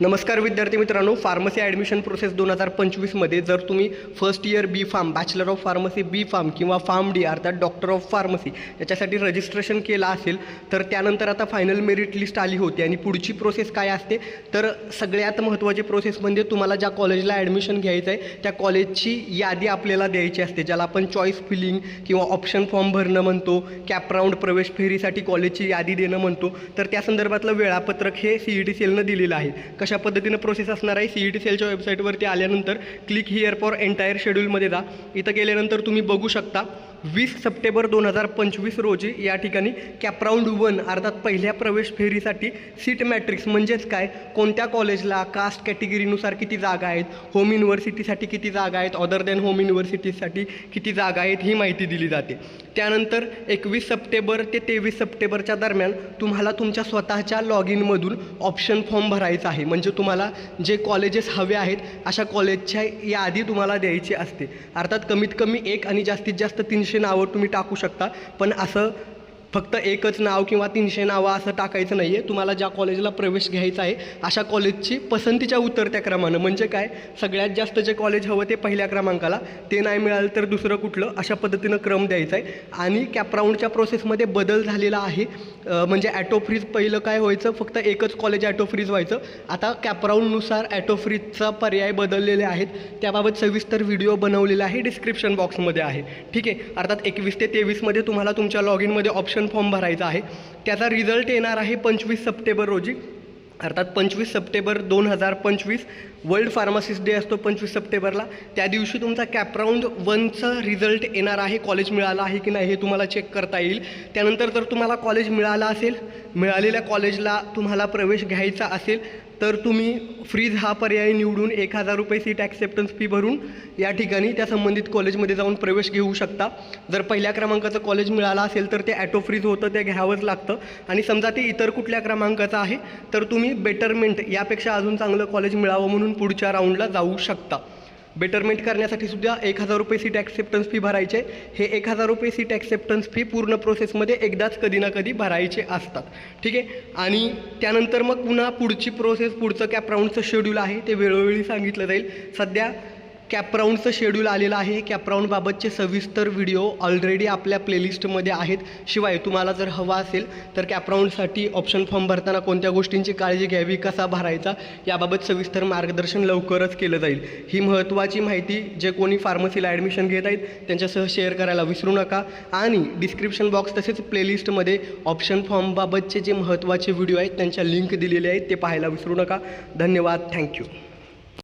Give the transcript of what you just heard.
नमस्कार विद्यार्थी मित्रांनो फार्मसी ॲडमिशन प्रोसेस दोन हजार पंचवीसमध्ये जर तुम्ही first year B pharm bachelor of pharmacy B pharm किंवा फार्म डी अर्थात डॉक्टर ऑफ फार्मसी याच्यासाठी रजिस्ट्रेशन केलं असेल तर त्यानंतर आता फायनल मेरिट लिस्ट आली होती आणि पुढची प्रोसेस काय असते? तर सगळ्यात महत्त्वाची प्रोसेस म्हणजे तुम्हाला ज्या कॉलेजला ॲडमिशन घ्यायचं आहे त्या कॉलेजची यादी आपल्याला द्यायची असते ज्याला आपण चॉईस फिलिंग किंवा ऑप्शन फॉर्म भरणं म्हणतो कॅप राऊंड प्रवेश फेरीसाठी कॉलेजची यादी देणं म्हणतो. तर त्या संदर्भातलं वेळापत्रक हे सी ई टी सेलनं दिलेलं आहे. कशा पद्धतीनं प्रोसेस असणार आहे? सी ई टी सेलच्या वेबसाईटवरती आल्यानंतर क्लिक हिअर फॉर एंटायर शेड्यूलमध्ये जा. इथं गेल्यानंतर तुम्ही बघू शकता. वीस सप्टेंबर दोन हजार पंचवीस रोजी या ठिकाणी कॅपराऊंड वन अर्थात पहिल्या प्रवेश फेरीसाठी सीट मॅट्रिक्स म्हणजेच काय? कोणत्या कॉलेजला कास्ट कॅटेगरीनुसार किती जागा आहेत? होम युनिव्हर्सिटीसाठी किती जागा आहेत? अदर दॅन होम युनिव्हर्सिटीसाठी किती जागा आहेत? ही माहिती दिली जाते. त्यानंतर एकवीस सप्टेंबर ते तेवीस सप्टेंबरच्या दरम्यान तुम्हाला तुमच्या स्वतःच्या लॉग इनमधून ऑप्शन फॉर्म भरायचा आहे. म्हणजे तुम्हाला जे कॉलेजेस हवे आहेत अशा कॉलेजच्या यादी तुम्हाला द्यायची असते. अर्थात कमीत कमी एक आणि जास्तीत जास्त तीनशे नावं तुम्ही टाकू शकता. पण असं फक्त एकच नाव किंवा तीनशे नावं असं टाकायचं नाही आहे तुम्हाला ज्या कॉलेजला प्रवेश घ्यायचा आहे अशा कॉलेजची पसंतीच्या उतरत्या क्रमानं. म्हणजे काय? सगळ्यात जास्त जे कॉलेज हवं ते पहिल्या क्रमांकाला. ते नाही मिळालं तर दुसरं कुठलं? अशा पद्धतीनं क्रम द्यायचा आहे. आणि कॅपराऊंडच्या प्रोसेसमध्ये बदल झालेला आहे. म्हणजे ॲटो फ्रीज पहिलं काय व्हायचं? फक्त एकच कॉलेज ॲटो फ्रीज व्हायचं. आता कॅपराऊंडनुसार ॲटो फ्रीजचा पर्याय बदललेले आहेत. त्याबाबत सविस्तर व्हिडिओ बनवलेला आहे. डिस्क्रिप्शन बॉक्समध्ये आहे. ठीक आहे? अर्थात एकवीस ते तेवीसमध्ये तुम्हाला तुमच्या लॉग इनमध्ये ऑप्शन फॉर्म भरायचा आहे. त्याचा रिझल्ट येणार आहे पंचवीस सप्टेंबर रोजी. अर्थात पंचवीस सप्टेंबर दोन हजार पंचवीस वर्ल्ड फार्मासिस्ट डे असतो पंचवीस सप्टेंबरला. त्या दिवशी तुमचा कॅपराऊंड वनचा रिझल्ट येणार आहे. कॉलेज मिळालं आहे की नाही हे तुम्हाला चेक करता येईल. त्यानंतर जर तुम्हाला कॉलेज मिळालं असेल मिळालेल्या कॉलेजला तुम्हाला प्रवेश घ्यायचा असेल तर तुम्ही फ्रीज हा पर्याय निवडून एक हजार रुपये सीट ॲक्सेप्टन्स फी भरून या ठिकाणी त्या संबंधित कॉलेजमध्ये जाऊन प्रवेश घेऊ शकता. जर पहिल्या क्रमांकाचं कॉलेज मिळालं असेल तर ते ॲटो फ्रीज होतं ते घ्यावंच लागतं. आणि समजा ते इतर कुठल्या क्रमांकाचं आहे तर तुम्ही बेटरमेंट यापेक्षा अजून चांगलं कॉलेज मिळावं म्हणून पुढच्या राऊंडला जाऊ शकता. बेटरमेंट करण्यासाठी सुद्धा एक हजार रुपये सीट ॲक्सेप्टन्स फी भरायचे. हे एक हजार रुपये सीट ॲक्सेप्टन्स फी पूर्ण प्रोसेसमध्ये एकदाच कधी ना कधी भरायचे असतात. ठीक आहे? आणि त्यानंतर मग पुन्हा पुढची प्रोसेस पुढचं कॅप राऊंडचं शेड्यूल आहे. ते वेळोवेळी सांगितलं जाईल. सध्या कॅपराऊंडचं शेड्यूल आलेलं आहे. कॅपराऊंडबाबतचे सविस्तर व्हिडिओ ऑलरेडी आपल्या प्लेलिस्टमध्ये आहेत. शिवाय तुम्हाला जर हवा असेल तर कॅपराऊंडसाठी ऑप्शन फॉर्म भरताना कोणत्या गोष्टींची काळजी घ्यावी कसा भरायचा याबाबत सविस्तर मार्गदर्शन लवकरच केलं जाईल. ही महत्त्वाची माहिती जे कोणी फार्मसीला ॲडमिशन घेत आहेत त्यांच्यासह शेअर करायला विसरू नका. आणि डिस्क्रिप्शन बॉक्स तसेच प्लेलिस्टमध्ये ऑप्शन फॉर्मबाबतचे जे महत्त्वाचे व्हिडिओ आहेत त्यांच्या लिंक दिलेले आहेत ते पाहायला विसरू नका. धन्यवाद. थँक्यू